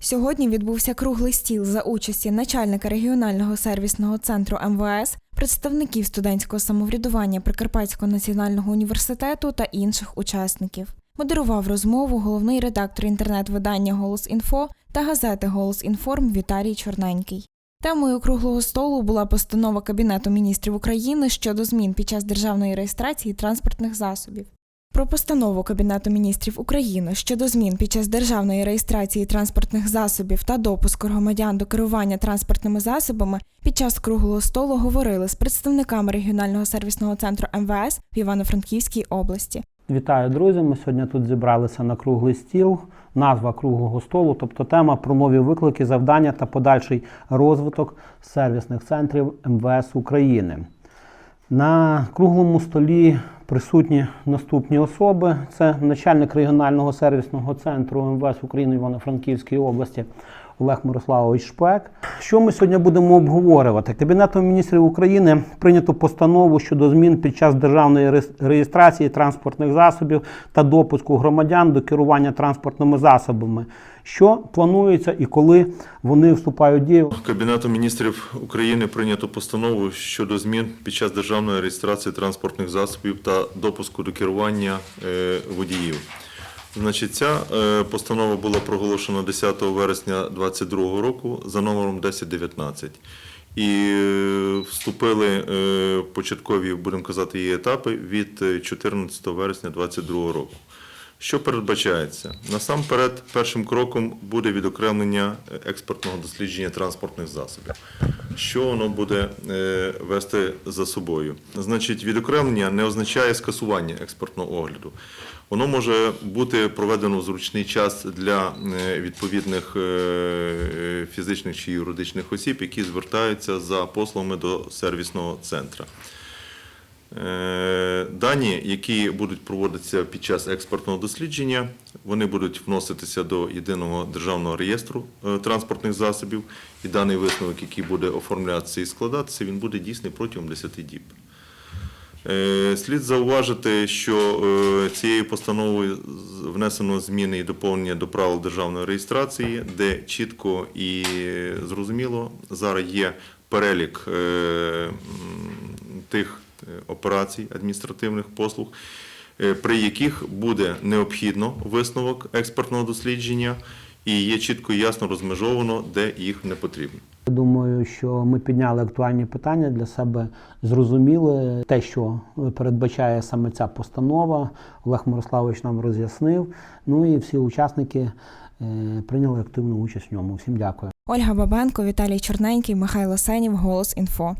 Сьогодні відбувся круглий стіл за участі начальника регіонального сервісного центру МВС, представників студентського самоврядування Прикарпатського національного університету та інших учасників. Модерував розмову головний редактор інтернет-видання Голос Інфо та газети Голос Інформ Віталій Чорненький. Темою круглого столу була постанова Кабінету міністрів України щодо змін під час державної реєстрації транспортних засобів. Про постанову Кабінету міністрів України щодо змін під час державної реєстрації транспортних засобів та допуску громадян до керування транспортними засобами під час круглого столу говорили з представниками регіонального сервісного центру МВС в Івано-Франківській області. Вітаю, друзі! Ми сьогодні тут зібралися на круглий стіл. Назва круглого столу, тобто тема про нові виклики, завдання та подальший розвиток сервісних центрів МВС України. На круглому столі присутні наступні особи: це начальник регіонального сервісного центру МВС України Івано-Франківської області Олег Мирославович Шпек. Що ми сьогодні будемо обговорювати? Кабінетом міністрів України прийнято постанову щодо змін під час державної реєс- реєстрації транспортних засобів та допуску громадян до керування транспортними засобами. Що планується і коли вони вступають в дію? Кабінетом міністрів України прийнято постанову щодо змін під час державної реєстрації транспортних засобів та допуску до керування е, водіїв. Значить, ця е, постанова була проголошена 10 вересня 2022 року за номером 1019. І е, вступили е, початкові, будемо казати, її етапи від е, 14 вересня 2022 року. Що передбачається? Насамперед, першим кроком буде відокремлення е, експортного дослідження транспортних засобів. Що воно буде е, вести за собою? Значить, відокремлення не означає скасування експортного огляду. Воно може бути проведено в зручний час для е, відповідних е, фізичних чи юридичних осіб, які звертаються за послугами до сервісного центру. Е, Дані, які будуть проводитися під час експортного дослідження, вони будуть вноситися до єдиного державного реєстру е, транспортних засобів, і даний висновок, який буде оформлятися і складатися, він буде дійсний протягом 10 діб. Е, Слід зауважити, що цією постановою внесено зміни і доповнення до правил державної реєстрації, де чітко і зрозуміло зараз є перелік тих операцій адміністративних послуг, е, при яких буде необхідно висновок експертного дослідження, і є чітко і ясно розмежовано, де їх не потрібно. Думаю, що ми підняли актуальні питання для себе, зрозуміли те, що передбачає саме ця постанова. Олег Мирославович нам роз'яснив. Ну і всі учасники е, прийняли активну участь в ньому. Всім дякую. Ольга Бабенко, Віталій Чорненький, Михайло Сенів, Голос Інфо.